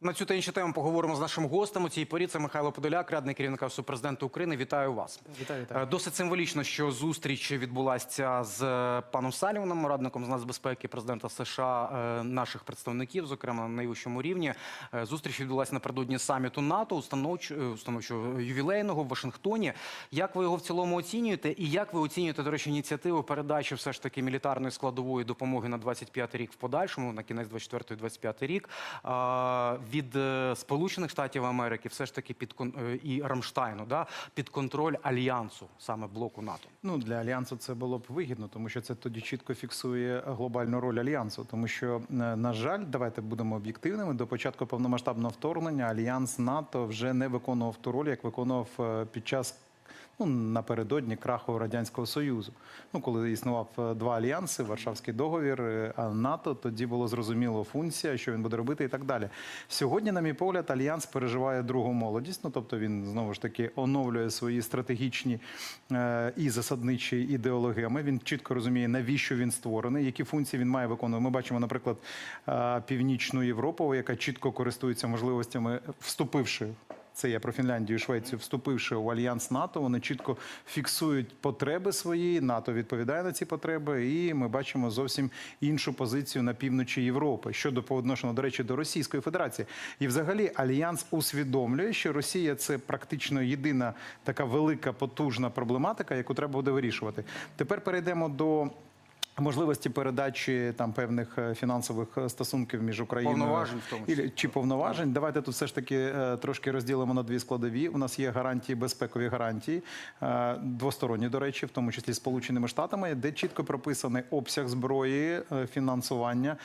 На цю та іншу тему поговоримо з нашим гостем у цій порі. Це Михайло Подоляк, радник керівника Офісу президента України. Вітаю вас. Вітаю, вітаю. Е, Досить символічно, що зустріч відбулася з е, паном Саліваном, радником з нацбезпеки президента США, е, наших представників, зокрема на найвищому рівні. Зустріч відбулася напередодні саміту НАТО, установч- установчого ювілейного в Вашингтоні. Як ви його в цілому оцінюєте? І як ви оцінюєте, до речі, ініціативу передачі все ж таки мілітарної складової допомоги на 25 рік в подальшому, на кінець 24-25 рік від е, Сполучених Штатів Америки, все ж таки під е, і Рамштайну, да, під контроль альянсу, саме блоку НАТО. Ну для альянсу це було б вигідно, тому що це тоді чітко фіксує глобальну роль альянсу. Тому що, е, на жаль, давайте будемо об'єктивними. До початку повномасштабного вторгнення альянс НАТО вже не виконував ту роль, як виконував під час. Ну, напередодні краху радянського союзу. Ну, коли існував е, два альянси, Варшавський договір, е, а НАТО, тоді було зрозуміло функція, що він буде робити, і так далі. Сьогодні, на мій погляд, альянс переживає другу молодість. Ну тобто він знову ж таки оновлює свої стратегічні е, і засадничі ідеологеми. Він чітко розуміє, навіщо він створений, які функції він має виконувати. Ми бачимо, наприклад, е, північну Європу, яка чітко користується можливостями, вступивши. Це я про Фінляндію і Швецію, вступивши в альянс НАТО, вони чітко фіксують потреби свої. НАТО відповідає на ці потреби, і ми бачимо зовсім іншу позицію на півночі Європи щодо по до речі, до Російської Федерації. І взагалі альянс усвідомлює, що Росія це практично єдина така велика потужна проблематика, яку треба буде вирішувати. Тепер перейдемо до. Можливості передачі там певних е, фінансових е, стосунків між Україною Повноважень в тому числі. чи повноважень. Давайте тут все ж таки е, трошки розділимо на дві складові. У нас є гарантії, безпекові гарантії, двосторонні, до речі, в тому числі Сполученими Штатами, де чітко прописаний обсяг зброї, фінансування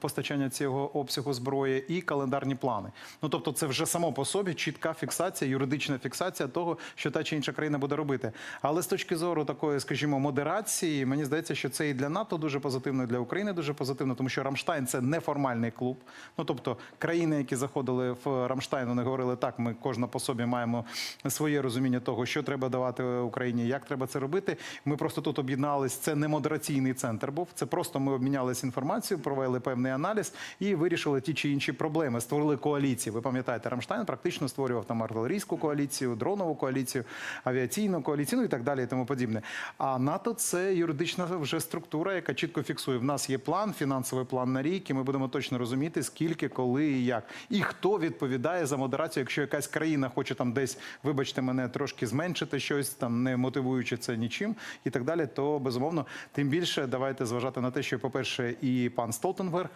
постачання цього обсягу зброї і календарні плани. Ну тобто, це вже само по собі чітка фіксація, юридична фіксація того, що та чи інша країна буде робити. Але з точки зору такої, скажімо, модерації, мені здається, що це і для НАТО дуже позитивно, і для України дуже позитивно, тому що Рамштайн це неформальний клуб. Ну тобто країни, які заходили в Рамштайн, вони говорили так. Ми кожна по собі маємо своє розуміння того, що треба давати Україні, як треба це робити. Ми просто тут об'єднались. Це не модераційний центр був. Це просто ми обмінялися інформацією, провели певний аналіз і вирішили ті чи інші проблеми. Створили коаліції. Ви пам'ятаєте, Рамштайн практично створював там артилерійську коаліцію, дронову коаліцію, авіаційну коаліцію, ну і так далі, і тому подібне. А НАТО це юридична вже структура, яка чітко фіксує. В нас є план, фінансовий план на рік, і ми будемо точно розуміти, скільки, коли і як, і хто відповідає за модерацію, якщо якась країна хоче там десь, вибачте мене, трошки зменшити щось, там не мотивуючи це нічим і так далі, то безумовно, тим більше давайте зважати на те, що, по-перше, і пан Столтенберг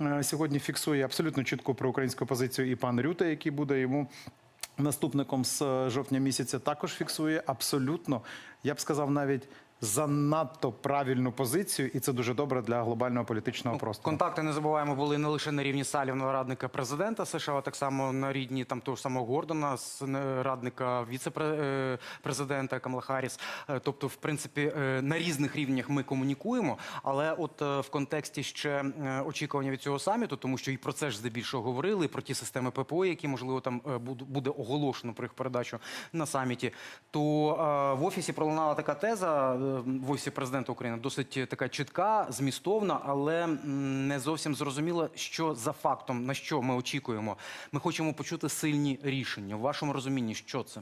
е, сьогодні фіксує абсолютно чітку проукраїнську позицію, і пан Рюте, який буде йому. Наступником з е, жовтня місяця також фіксує абсолютно, я б сказав, навіть занадто правильну позицію, і це дуже добре для глобального політичного простору. Контакти не забуваємо були не лише на рівні Салівного радника президента США, а так само на рівні там того ж самого Гордона, е, радника віце-президента Камала Харріс. Е, Тобто, в принципі, е, на різних рівнях ми комунікуємо. Але от е, в контексті ще е, очікування від цього саміту, тому що і про це ж здебільшого говорили, і про ті системи ППО, які можливо там е, буде оголошено про їх передачу на саміті. То е, в офісі пролунала така теза е, в офісі президента України, досить така чітка, змістовна, але не зовсім зрозуміла, що за фактом на що ми очікуємо. Ми хочемо почути сильні рішення. В вашому розумінні, що це?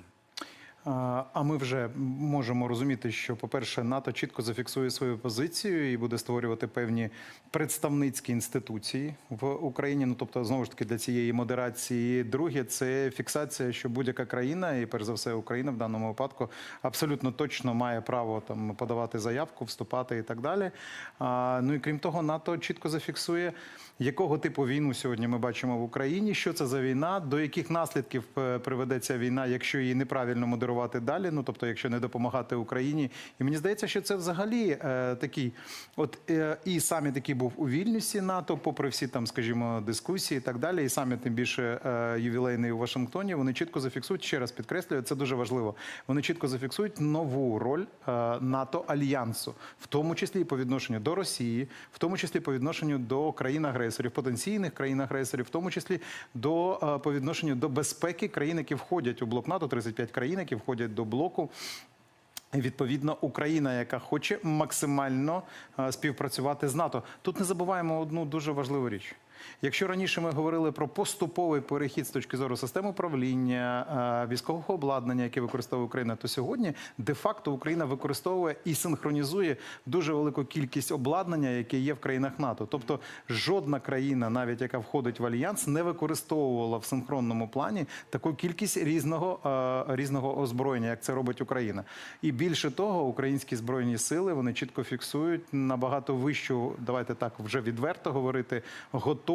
А ми вже можемо розуміти, що, по-перше, НАТО чітко зафіксує свою позицію і буде створювати певні представницькі інституції в Україні. Ну тобто, знову ж таки, для цієї модерації. Друге, це фіксація, що будь-яка країна, і перш за все Україна в даному випадку абсолютно точно має право там подавати заявку, вступати і так далі. А, ну і крім того, НАТО чітко зафіксує, якого типу війну сьогодні ми бачимо в Україні, що це за війна, до яких наслідків е, приведе ця війна, якщо її неправильно модерувати далі. Ну тобто, якщо не допомагати Україні, і мені здається, що це взагалі е, такий, от е, і саміт, який був у Вільнюсі НАТО, попри всі там, скажімо, дискусії і так далі, і саміт тим більше е, ювілейний у Вашингтоні. Вони чітко зафіксують ще раз підкреслюю, це дуже важливо. Вони чітко зафіксують нову роль е, НАТО альянсу, в тому числі і по відношенню до Росії, в тому числі по відношенню до країн-агресорів, потенційних країн-агресорів, в тому числі до е, по відношенню до безпеки країн, які входять у блок НАТО, 35 країн, які входять до блоку. Відповідно, Україна, яка хоче максимально е, співпрацювати з НАТО. Тут не забуваємо одну дуже важливу річ. Якщо раніше ми говорили про поступовий перехід з точки зору системи управління, е, військового обладнання, яке використовує Україна, то сьогодні де-факто Україна використовує і синхронізує дуже велику кількість обладнання, яке є в країнах НАТО. Тобто жодна країна, навіть яка входить в альянс, не використовувала в синхронному плані таку кількість різного, е, різного озброєння, як це робить Україна. І більше того, українські збройні сили вони чітко фіксують набагато вищу, давайте так вже відверто говорити, готовність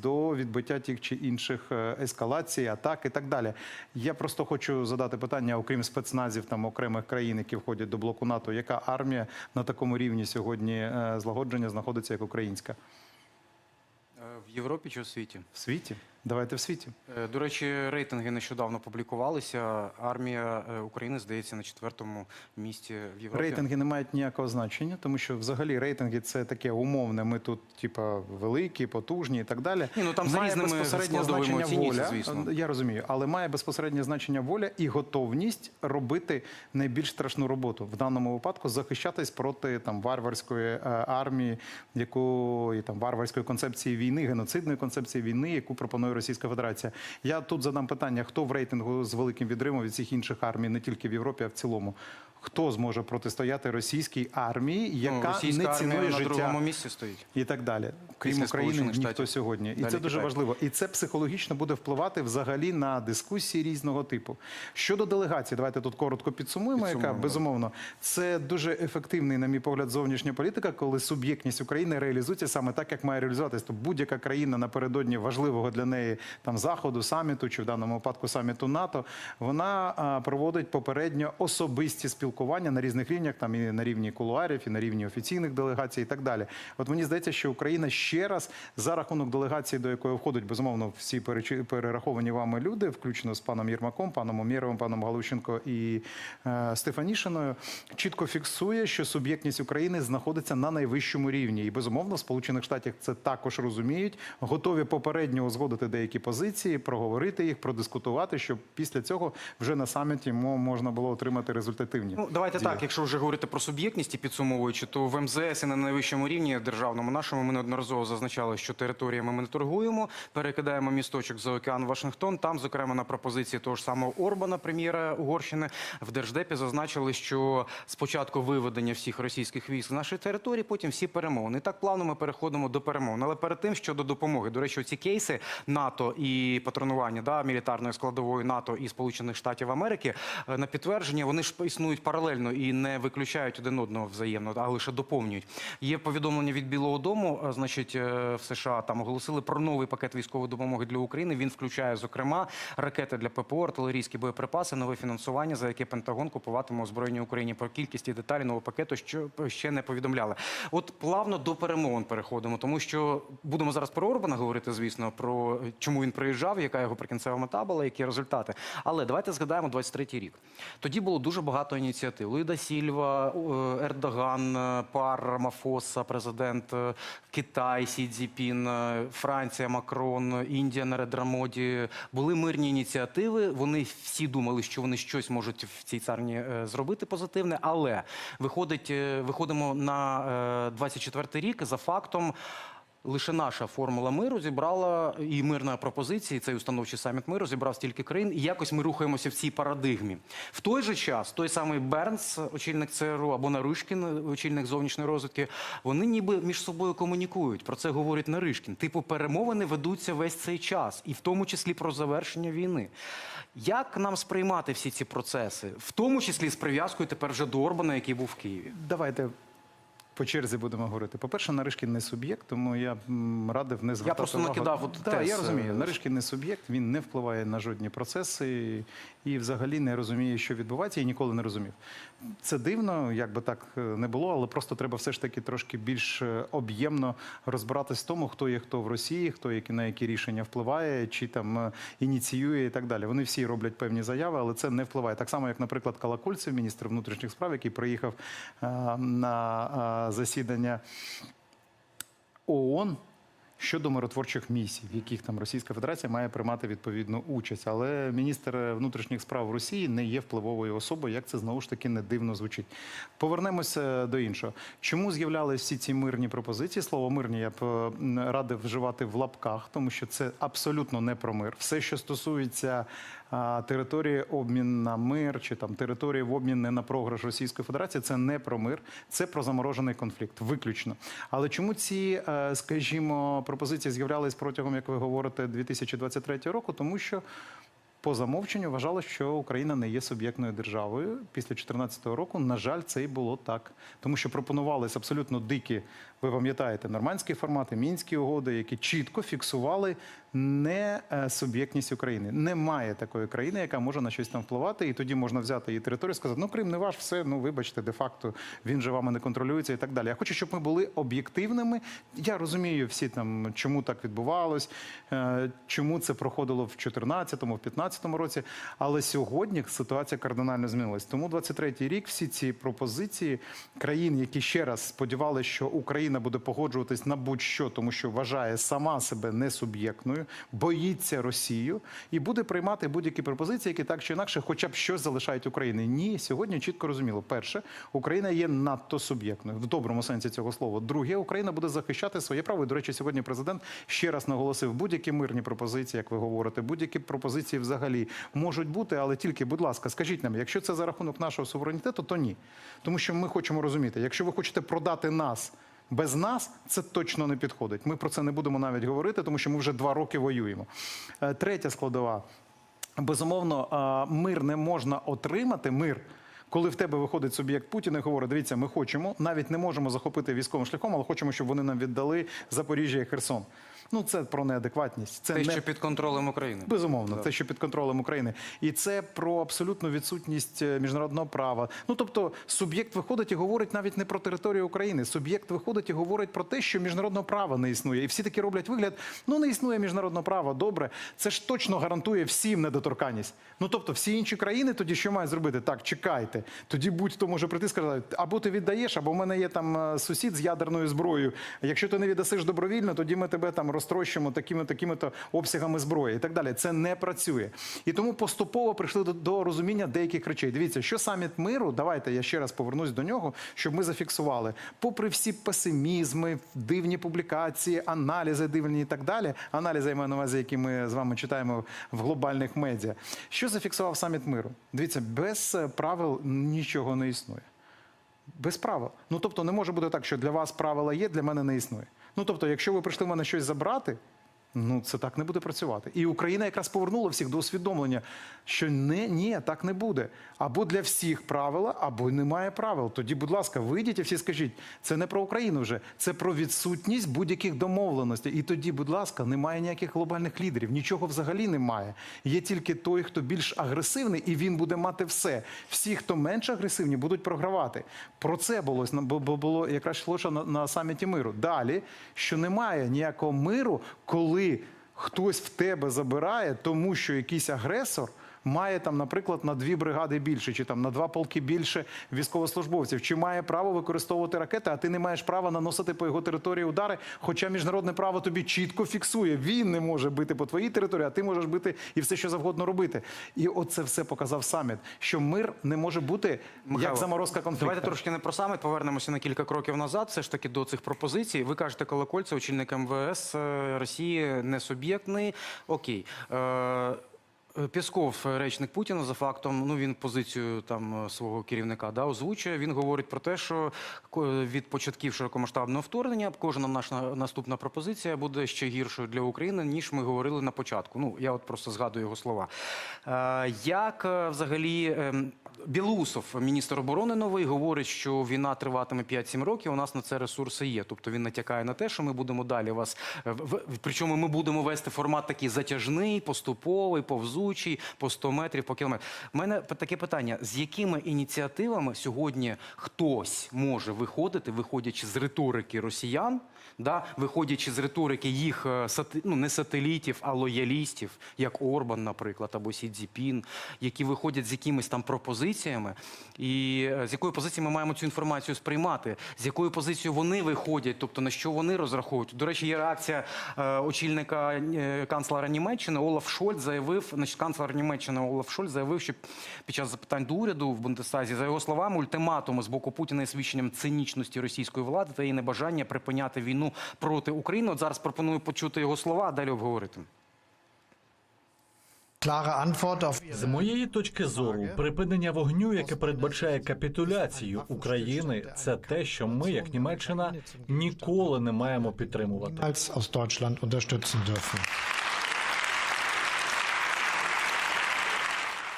до відбиття тих чи інших е, ескалацій, атак і так далі. Я просто хочу задати питання, окрім спецназів там окремих країн, які входять до блоку НАТО, яка армія на такому рівні сьогодні е, злагодження знаходиться як українська Е, В Європі чи в світі? в світі? Давайте в світі. Е, До речі, рейтинги нещодавно публікувалися. Армія е, України здається на четвертому місці в Європі. Рейтинги не мають ніякого значення, тому що взагалі рейтинги це таке умовне. Ми тут, типа, великі, потужні і так далі. Ні, ну, там за має різними безпосереднє значення оцінюється, воля. звісно. Я розумію, але має безпосереднє значення воля і готовність робити найбільш страшну роботу в даному випадку захищатись проти там варварської е, армії, якої там варварської концепції війни, геноцидної концепції війни, яку пропонує Російська Федерація. Я тут задам питання: хто в рейтингу з великим відривом від всіх інших армій, не тільки в Європі, а в цілому. Хто зможе протистояти російській армії, Ну, яка російська не цінує на другому місці стоїть. і так далі, крім Після України, ніхто Штатів. сьогодні, і Далі це дуже Китай. важливо. І це психологічно буде впливати взагалі на дискусії різного типу. Щодо делегації, давайте тут коротко підсумуємо. Яка Підсумуємо, безумовно це дуже ефективний, на мій погляд, зовнішня політика, коли суб'єктність України реалізується саме так, як має реалізуватись. То будь-яка країна напередодні важливого для неї там заходу, саміту чи в даному випадку саміту НАТО, вона проводить попередньо особисті спілкування на різних рівнях, там і на рівні кулуарів, і на рівні офіційних делегацій, і так далі. От мені здається, що Україна ще раз за рахунок делегації, до якої входять безумовно всі перераховані вами люди, включно з паном Єрмаком, паном Умєровим, паном Галущенко і е, Стефанішиною, чітко фіксує, що суб'єктність України знаходиться на найвищому рівні. І безумовно, Сполучених Штатах це також розуміють, готові попередньо узгодити деякі позиції, проговорити їх, продискутувати, щоб після цього вже на саміті мо- можна було отримати результативні. Ну, давайте дії. так, якщо вже говорити про суб'єктність і підсумовуючи, то в МЗС і на найвищому рівні державному нашому ми неодноразово зазначали, що територіями ми не торгуємо, перекидаємо місточок за океан Вашингтон. Там, зокрема, на пропозиції того ж самого Орбана, прем'єра Угорщини, в держдепі зазначили, що спочатку виведення всіх російських військ з нашої території, потім всі перемовини. І так плавно ми переходимо до перемовин. Але перед тим щодо допомоги, до речі, ці кейси НАТО і патронування да, мілітарної складової НАТО і Сполучених Штатів Америки е, на підтвердження вони ж існують паралельно і не виключають один одного взаємно, а лише доповнюють. Є повідомлення від Білого Дому, е, значить, е, в США там оголосили про новий пакет військової допомоги для України. Він включає, зокрема, ракети для ППО, артилерійські боєприпаси, нове фінансування, за яке Пентагон купуватиме озброєння Україні. Про кількість і деталі нового пакету що ще не повідомляли. От плавно до перемовин переходимо, тому що будемо зараз про Орбана говорити, звісно, про чому він приїжджав, яка його прикінцева мета була, які результати. Але давайте згадаємо 23-й рік. Тоді було дуже багато ініціатив. Луїда Сільва, е, Ердоган, е, Пар Рамафоса, президент е, Китай, Сі Цзіпін, Франція, Макрон, Індія на редрамоді. Були мирні ініціативи. Вони всі думали, що вони щось можуть в цій царні зробити позитивне. Але виходить, виходимо на е, 24-й рік за фактом. Лише наша формула миру зібрала і мирна пропозиція, і цей установчий саміт миру зібрав стільки країн, і якось ми рухаємося в цій парадигмі. В той же час той самий Бернс, очільник ЦРУ, або Наришкін, очільник зовнішньої розвідки, вони ніби між собою комунікують. Про це говорить Наришкін. Типу, перемовини ведуться весь цей час, і в тому числі про завершення війни. Як нам сприймати всі ці процеси, в тому числі з прив'язкою тепер вже до Орбана, який був в Києві? Давайте по черзі будемо говорити. По-перше, Наришкін не суб'єкт, тому я радив не звертати просто увагу. накидав от тез, я розумію. е, Наришкін не суб'єкт, він не впливає на жодні процеси і взагалі не розуміє, що відбувається, і ніколи не розумів. Це дивно, як би так е, не було, але просто треба все ж таки трошки більш е, об'ємно розбиратись в тому, хто є хто в Росії, хто які на які рішення впливає, чи там е, ініціює і так далі. Вони всі роблять певні заяви, але це не впливає. Так само, як, наприклад, Калакульцев, міністр внутрішніх справ, який приїхав на засідання ООН щодо миротворчих місій, в яких там Російська Федерація має приймати відповідну участь. Але міністр внутрішніх справ Росії не є впливовою особою, як це знову ж таки не дивно звучить. Повернемося до іншого. Чому з'являлися всі ці мирні пропозиції? Слово мирні я б радив вживати в лапках, тому що це абсолютно не про мир. Все, що стосується території обмін на мир чи там території в обмін не на програш Російської Федерації, це не про мир, це про заморожений конфлікт, виключно. Але чому ці, е, скажімо, пропозиції з'являлись протягом, як ви говорите, 2023 року? Тому що по замовченню вважало, що Україна не є суб'єктною державою. Після 2014 року, на жаль, це і було так. Тому що пропонувались абсолютно дикі, ви пам'ятаєте, нормандські формати, мінські угоди, які чітко фіксували не е, суб'єктність України. Немає такої країни, яка може на щось там впливати, і тоді можна взяти її територію, і сказати, ну Крим не ваш, все, ну вибачте, де-факто він же вами не контролюється і так далі. Я хочу, щоб ми були об'єктивними. Я розумію всі там, чому так відбувалось, е, чому це проходило в 2014-му, в 2015 році. Але сьогодні ситуація кардинально змінилась. Тому 23-й рік всі ці пропозиції країн, які ще раз сподівалися, що Україна буде погоджуватись на будь-що, тому що вважає сама себе несуб'єктною, боїться Росію і буде приймати будь-які пропозиції, які так чи інакше, хоча б щось залишають Україні. Ні, сьогодні чітко розуміло. Перше, Україна є надто суб'єктною в доброму сенсі цього слова. Друге, Україна буде захищати своє право. І, до речі, сьогодні президент ще раз наголосив будь-які мирні пропозиції, як ви говорите, будь-які пропозиції взагалі можуть бути, але тільки, будь ласка, скажіть нам, якщо це за рахунок нашого суверенітету, то ні. Тому що ми хочемо розуміти, якщо ви хочете продати нас. Без нас це точно не підходить. Ми про це не будемо навіть говорити, тому що ми вже два роки воюємо. Е, Третя складова. Безумовно, мир не можна отримати мир. Коли в тебе виходить суб'єкт Путіна і говорить, дивіться, ми хочемо, навіть не можемо захопити військовим шляхом, але хочемо, щоб вони нам віддали Запоріжжя і Херсон. Ну це про неадекватність. Це Те, не що під контролем України. Безумовно, те, що під контролем України, і це про абсолютну відсутність е, міжнародного права. Ну тобто, суб'єкт виходить і говорить навіть не про територію України. Суб'єкт виходить і говорить про те, що міжнародного права не існує. І всі таки роблять вигляд: ну не існує міжнародного права. Добре, це ж точно гарантує всім недоторканність. Ну тобто, всі інші країни тоді що мають зробити? Так, чекайте. Тоді будь-хто може прийти і сказати, або ти віддаєш, або в мене є там е, сусід з ядерною зброєю. Якщо ти не віддасиш добровільно, тоді ми тебе там розтрощимо такими такими то обсягами зброї і так далі. Це не працює. І тому поступово прийшли до, до розуміння деяких речей. Дивіться, що саміт миру, давайте я ще раз повернусь до нього, щоб ми зафіксували. Попри всі песимізми, дивні публікації, аналізи дивні і так далі. Аналізи я маю на увазі, які ми з вами читаємо в глобальних медіа. Що зафіксував саміт миру? Дивіться, без е, правил нічого не існує. Без правил. Ну тобто не може бути так, що для вас правила є, для мене не існує. Ну тобто, якщо ви прийшли в мене щось забрати, ну це так не буде працювати. І Україна якраз повернула всіх до усвідомлення, що не, ні, так не буде. Або для всіх правила, або немає правил. Тоді, будь ласка, вийдіть і всі скажіть, це не про Україну вже, це про відсутність будь-яких домовленостей. І тоді, будь ласка, немає ніяких глобальних лідерів, нічого взагалі немає. Є тільки той, хто більш агресивний, і він буде мати все. Всі, хто менш агресивні, будуть програвати. Про це було було якраз йшлося на, на саміті миру. Далі, що немає ніякого миру, коли хтось в тебе забирає, тому що якийсь агресор. Має там, наприклад, на дві бригади більше, чи там на два полки більше військовослужбовців, чи має право використовувати ракети, а ти не маєш права наносити по його території удари. Хоча міжнародне право тобі чітко фіксує, він не може бити по твоїй території, а ти можеш бити і все, що завгодно робити. І оце все показав саміт, що мир не може бути як заморозка конфлікту. Давайте трошки не про саміт, повернемося на кілька кроків назад. Все ж таки до цих пропозицій. Ви кажете, Колокольцев, очільник МВС е, Росії не суб'єктний. Окей. Е, Пісков, речник Путіна, за фактом, ну він позицію там е, свого керівника да, озвучує. Він говорить про те, що від початків широкомасштабного вторгнення кожна наша наступна пропозиція буде ще гіршою для України, ніж ми говорили на початку. Ну я от просто згадую його слова. Е, як е, взагалі ем, Білоусов, міністр оборони новий, говорить, що війна триватиме 5-7 років. У нас на це ресурси є. Тобто він натякає на те, що ми будемо далі вас е, причому ми будемо вести формат такий затяжний, поступовий, повзучий, по 100 метрів, по кілометр. У мене таке питання: з якими ініціативами сьогодні хтось може виходити, виходячи з риторики росіян, Да, виходячи з риторики їх е, ну, не сателітів, а лоялістів, як Орбан, наприклад, або Сі Цзіпін, які виходять з якимись там пропозиціями, і е, з якої позиції ми маємо цю інформацію сприймати, з якою позицією вони виходять, тобто на що вони розраховують. До речі, є реакція е, очільника канцлера Німеччини. Олаф Шольц заявив, значить, канцлер Німеччини Олаф Шольц заявив, що під час запитань до уряду в Бундестазі, за його словами, ультиматуми з боку Путіна є свідченням цинічності російської влади та її небажання припиняти війну проти України. От зараз пропоную почути його слова, а далі обговорити. З моєї точки зору, припинення вогню, яке передбачає капітуляцію України, це те, що ми, як Німеччина, ніколи не маємо підтримувати.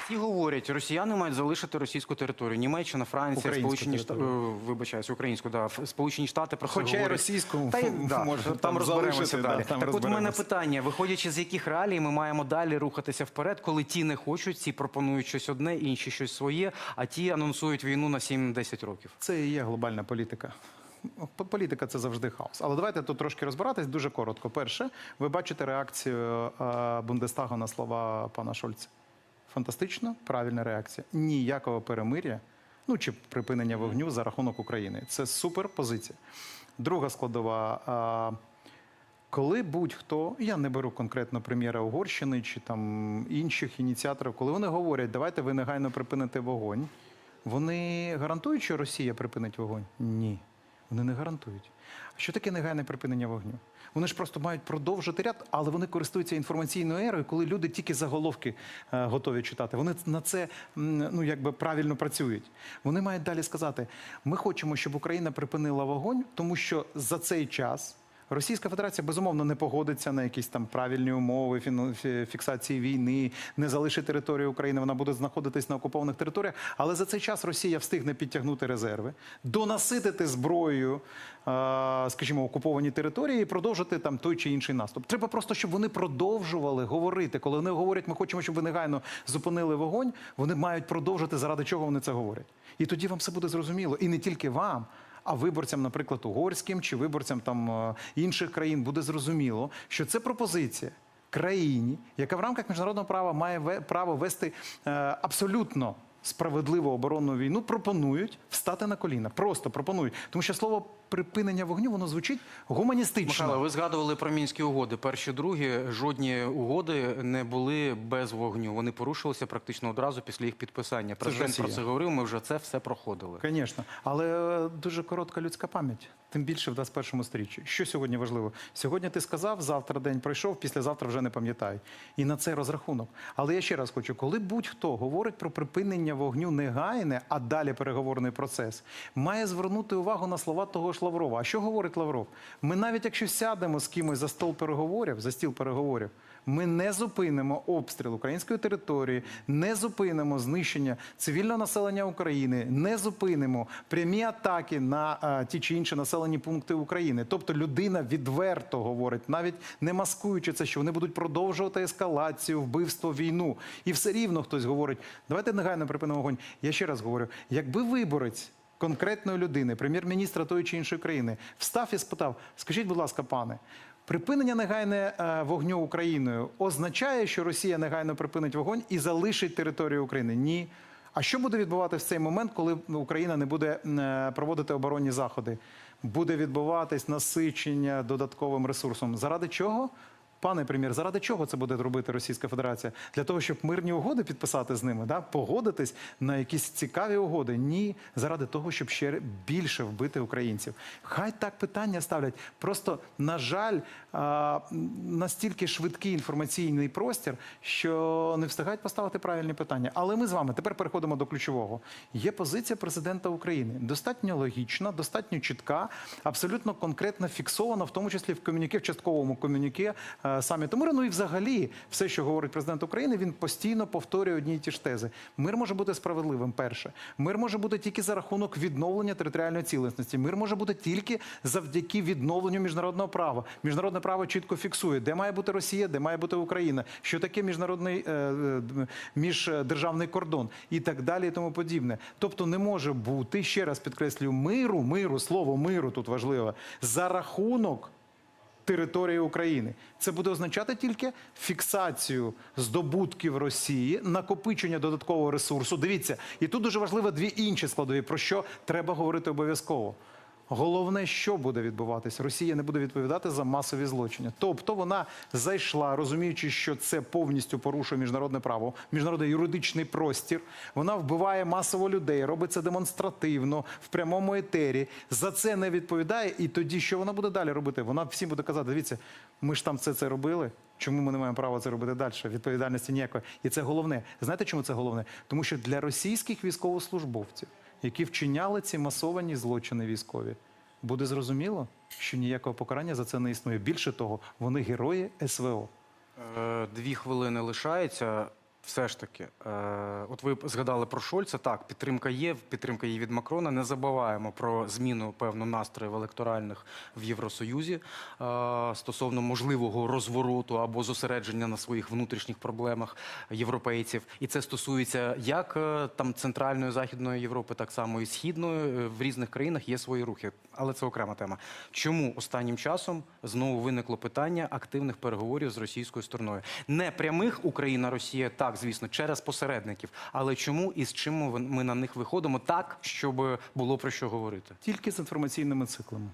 Всі говорять, росіяни мають залишити російську територію. Німеччина, Франція, Українську Сполучені Штати, вибачаюсь, українську, да, Сполучені Штати про це Хоча й російську Та да, може там, там розберемося залишити, да, там так, от у мене питання: виходячи з яких реалій, ми маємо далі рухатися вперед, коли ті не хочуть, ці пропонують щось одне, інші щось своє, а ті анонсують війну на 7-10 років. Це і є глобальна політика. Політика це завжди хаос. Але давайте тут трошки розбиратись дуже коротко. Перше, ви бачите реакцію е, Бундестагу на слова пана Шольца. Фантастично, правильна реакція. Ніякого перемиря, ну чи припинення вогню за рахунок України. Це супер позиція. Друга складова. коли будь-хто, я не беру конкретно прем'єра Угорщини чи там інших ініціаторів, коли вони говорять, давайте ви негайно припините вогонь, вони гарантують, що Росія припинить вогонь? Ні. Вони не гарантують. Що таке негайне припинення вогню? Вони ж просто мають продовжити ряд, але вони користуються інформаційною ерою, коли люди тільки заголовки е, готові читати. Вони на це ну якби правильно працюють. Вони мають далі сказати: ми хочемо, щоб Україна припинила вогонь, тому що за цей час. Російська Федерація безумовно не погодиться на якісь там правильні умови фіксації війни, не залишить територію України. Вона буде знаходитись на окупованих територіях. Але за цей час Росія встигне підтягнути резерви, донаситити зброєю, е, скажімо, окуповані території і продовжити там той чи інший наступ. Треба просто, щоб вони продовжували говорити. Коли вони говорять, ми хочемо, щоб ви негайно зупинили вогонь. Вони мають продовжити, заради чого вони це говорять. І тоді вам все буде зрозуміло. І не тільки вам. А виборцям, наприклад, угорським чи виборцям там е, інших країн буде зрозуміло, що це пропозиція країні, яка в рамках міжнародного права має право вести е, абсолютно справедливу оборонну війну, пропонують встати на коліна. Просто пропонують, тому що слово припинення вогню воно звучить гуманістично. Михайло, ви згадували про мінські угоди. Перші, другі, жодні угоди не були без вогню. Вони порушилися практично одразу після їх підписання. Президент про це говорив. Ми вже це все проходили. Звісно, але е, дуже коротка людська пам'ять, тим більше в 21 сторіччі. Що сьогодні важливо? Сьогодні ти сказав, завтра день пройшов, післязавтра вже не пам'ятай. І на це розрахунок. Але я ще раз хочу, коли будь-хто говорить про припинення вогню негайне, а далі переговорний процес, має звернути увагу на слова того ж Лаврова. А що говорить Лавров? Ми навіть якщо сядемо з кимось за стол переговорів, за стіл переговорів. Ми не зупинимо обстріл української території, не зупинимо знищення цивільного населення України, не зупинимо прямі атаки на а, ті чи інші населені пункти України. Тобто людина відверто говорить, навіть не маскуючи це, що вони будуть продовжувати ескалацію, вбивство, війну. І все рівно хтось говорить, давайте негайно припинимо вогонь. Я ще раз говорю, якби виборець. Конкретної людини, прем'єр-міністра тої чи іншої країни, встав і спитав: скажіть, будь ласка, пане, Припинення негайне е, вогню Україною означає, що Росія негайно припинить вогонь і залишить територію України? Ні. А що буде відбуватися в цей момент, коли Україна не буде е, проводити оборонні заходи? Буде відбуватись насичення додатковим ресурсом. Заради чого? Пане прем'єр, заради чого це буде робити Російська Федерація? Для того, щоб мирні угоди підписати з ними, да? погодитись на якісь цікаві угоди? Ні, заради того, щоб ще більше вбити українців. Хай так питання ставлять. Просто, на жаль, настільки швидкий інформаційний простір, що не встигають поставити правильні питання. Але ми з вами тепер переходимо до ключового. Є позиція президента України. Достатньо логічна, достатньо чітка, абсолютно конкретно фіксована, в тому числі в комюніке, в частковому комюніке саміту миру. Ну і взагалі, все, що говорить президент України, він постійно повторює одні й ті ж тези. Мир може бути справедливим. Перше, мир може бути тільки за рахунок відновлення територіальної цілісності. Мир може бути тільки завдяки відновленню міжнародного права. Міжнародне право чітко фіксує, де має бути Росія, де має бути Україна, що таке міжнародний е, е, міждержавний кордон і так далі, і тому подібне. Тобто не може бути ще раз підкреслюю миру, миру, слово миру тут важливо за рахунок території України. Це буде означати тільки фіксацію здобутків Росії, накопичення додаткового ресурсу. Дивіться, і тут дуже важливо дві інші складові, про що треба говорити обов'язково. Головне, що буде відбуватись, Росія не буде відповідати за масові злочини. Тобто вона зайшла, розуміючи, що це повністю порушує міжнародне право, міжнародний юридичний простір. Вона вбиває масово людей, робить це демонстративно в прямому етері. За це не відповідає. І тоді що вона буде далі робити? Вона всім буде казати: дивіться, ми ж там все це робили. Чому ми не маємо права це робити далі? Відповідальності ніякої. І це головне. Знаєте, чому це головне? Тому що для російських військовослужбовців, які вчиняли ці масовані злочини військові, буде зрозуміло, що ніякого покарання за це не існує. Більше того, вони герої СВО. Е, Дві хвилини лишається. Все ж таки, е, от ви згадали про Шольца. Так, підтримка є, підтримка є від Макрона. Не забуваємо про зміну певно настроїв електоральних в Євросоюзі е, стосовно можливого розвороту або зосередження на своїх внутрішніх проблемах європейців. І це стосується як е, там центральної західної Європи, так само і східної. В різних країнах є свої рухи, але це окрема тема. Чому останнім часом знову виникло питання активних переговорів з російською стороною? Не прямих Україна, Росія, так звісно, через посередників. Але чому і з чим ми- на них виходимо так, щоб було про що говорити? Тільки з інформаційними циклами.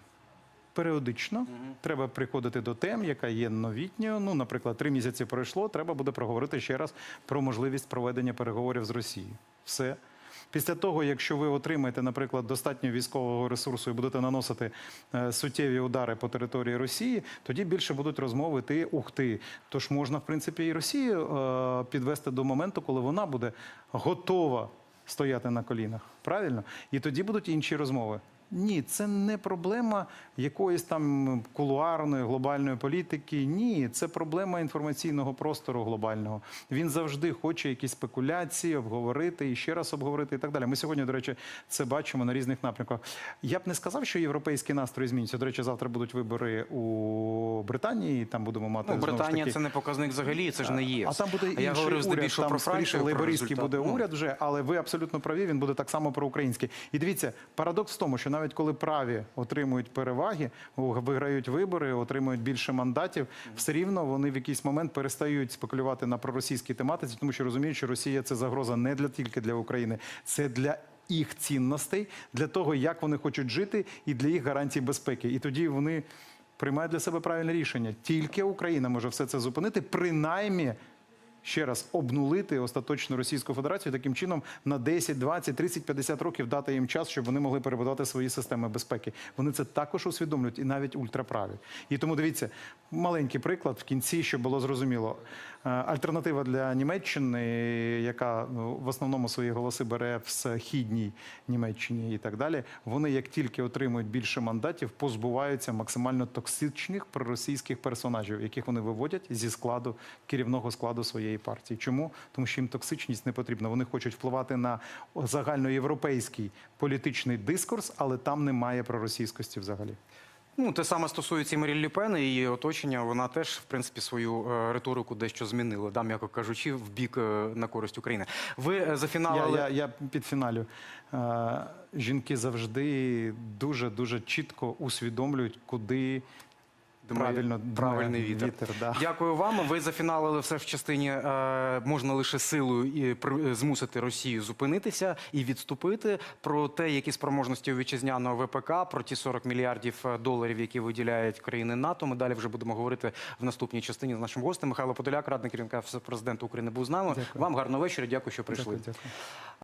Періодично треба приходити до тем, яка є новітньою. Ну, наприклад, три місяці пройшло. Треба буде проговорити ще раз про можливість проведення переговорів з Росією. Все. Після того, якщо ви отримаєте, наприклад, достатньо військового ресурсу і будете наносити е, суттєві удари по території Росії, тоді більше будуть розмови ти ух ти. Тож можна, в принципі, і Росію е, підвести до моменту, коли вона буде готова стояти на колінах. Правильно? І тоді будуть інші розмови. Ні, це не проблема якоїсь там кулуарної глобальної політики. Ні, це проблема інформаційного простору глобального. Він завжди хоче якісь спекуляції обговорити і ще раз обговорити і так далі. Ми сьогодні, до речі, це бачимо на різних напрямках. Я б не сказав, що європейські настрої змінюються. До речі, завтра будуть вибори у Британії. і Там будемо мати Ну, Британія це не показник взагалі, це ж не ЄС. а там буде А інший я говорю уряд, здебільшого про Францію. лейбористський буде Ну, уряд вже, але ви абсолютно праві, він буде так само проукраїнський. І дивіться, парадокс в тому, що навіть коли праві отримують переваги, виграють вибори, отримують більше мандатів, все рівно вони в якийсь момент перестають спекулювати на проросійській тематиці, тому що розуміють, що Росія це загроза не для тільки для України, це для. Їх цінностей для того, як вони хочуть жити, і для їх гарантій безпеки. І тоді вони приймають для себе правильне рішення. Тільки Україна може все це зупинити, принаймні ще раз обнулити остаточно Російську Федерацію таким чином на 10, 20, 30, 50 років дати їм час, щоб вони могли перебудувати свої системи безпеки. Вони це також усвідомлюють і навіть ультраправі. І тому дивіться, маленький приклад в кінці, щоб було зрозуміло. Е, Альтернатива для Німеччини, яка ну, в основному свої голоси бере в східній Німеччині і так далі. Вони як тільки отримують більше мандатів, позбуваються максимально токсичних проросійських персонажів, яких вони виводять зі складу керівного складу своєї партії. Чому? Тому що їм токсичність не потрібна. Вони хочуть впливати на загальноєвропейський політичний дискурс, але там немає проросійськості взагалі. Ну, те саме стосується і Марі Ліпен, і її оточення. Вона теж, в принципі, свою е, риторику дещо змінила, да, м'яко кажучи, в бік е, на користь України. Ви е, Я, я, я під фіналю. Е, жінки завжди дуже дуже чітко усвідомлюють, куди Правильно правильний вітер. вітер, да. Дякую вам. Ви зафіналили все в частині е, можна лише силою і при- змусити Росію зупинитися і відступити. Про те, які спроможності у вітчизняного ВПК, про ті 40 мільярдів е, доларів, які виділяють країни НАТО. Ми далі вже будемо говорити в наступній частині з нашим гостем. Михайло Подоляк, радник керівника президента України, був з нами. Дякую. Вам гарного вечора. Дякую, що прийшли. Дякую, дякую.